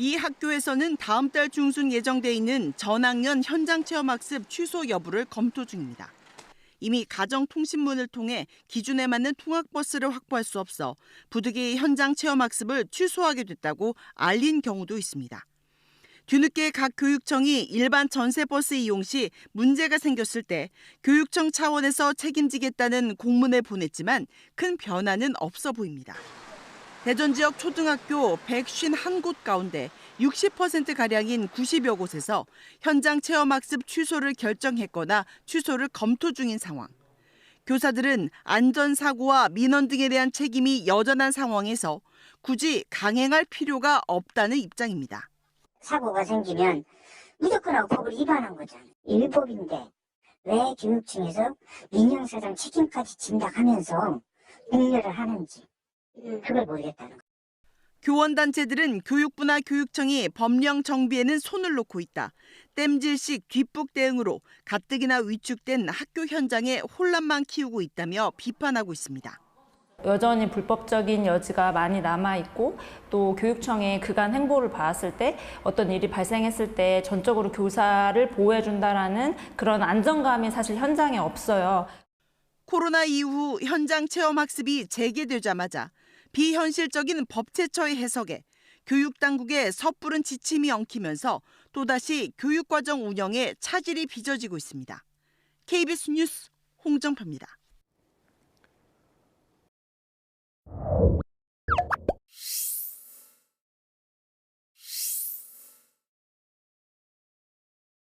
이 학교에서는 다음 달 중순 예정돼 있는 전학년 현장 체험 학습 취소 여부를 검토 중입니다. 이미 가정통신문을 통해 기준에 맞는 통학버스를 확보할 수 없어 부득이 현장 체험 학습을 취소하게 됐다고 알린 경우도 있습니다. 뒤늦게 각 교육청이 일반 전세버스 이용 시 문제가 생겼을 때 교육청 차원에서 책임지겠다는 공문을 보냈지만 큰 변화는 없어 보입니다. 대전 지역 초등학교 151곳 가운데 60%가량인 90여 곳에서 현장 체험학습 취소를 결정했거나 취소를 검토 중인 상황. 교사들은 안전사고와 민원 등에 대한 책임이 여전한 상황에서 굳이 강행할 필요가 없다는 입장입니다. 사고가 생기면 무조건 하고 법을 위반한 거잖아. 일법인데 왜 교육청에서 민영사상 책임까지 진다하면서 능력을 하는지 그걸 모르겠다는 거. 교원단체들은 교육부나 교육청이 법령 정비에는 손을 놓고 있다. 땜질식 뒷북 대응으로 가뜩이나 위축된 학교 현장에 혼란만 키우고 있다며 비판하고 있습니다. 여전히 불법적인 여지가 많이 남아 있고 또 교육청의 그간 행보를 봤을 때 어떤 일이 발생했을 때 전적으로 교사를 보호해 준다라는 그런 안정감이 사실 현장에 없어요. 코로나 이후 현장 체험 학습이 재개되자마자 비현실적인 법제처의 해석에 교육 당국의 섣부른 지침이 엉키면서 또다시 교육과정 운영에 차질이 빚어지고 있습니다. KBS 뉴스 홍정표입니다.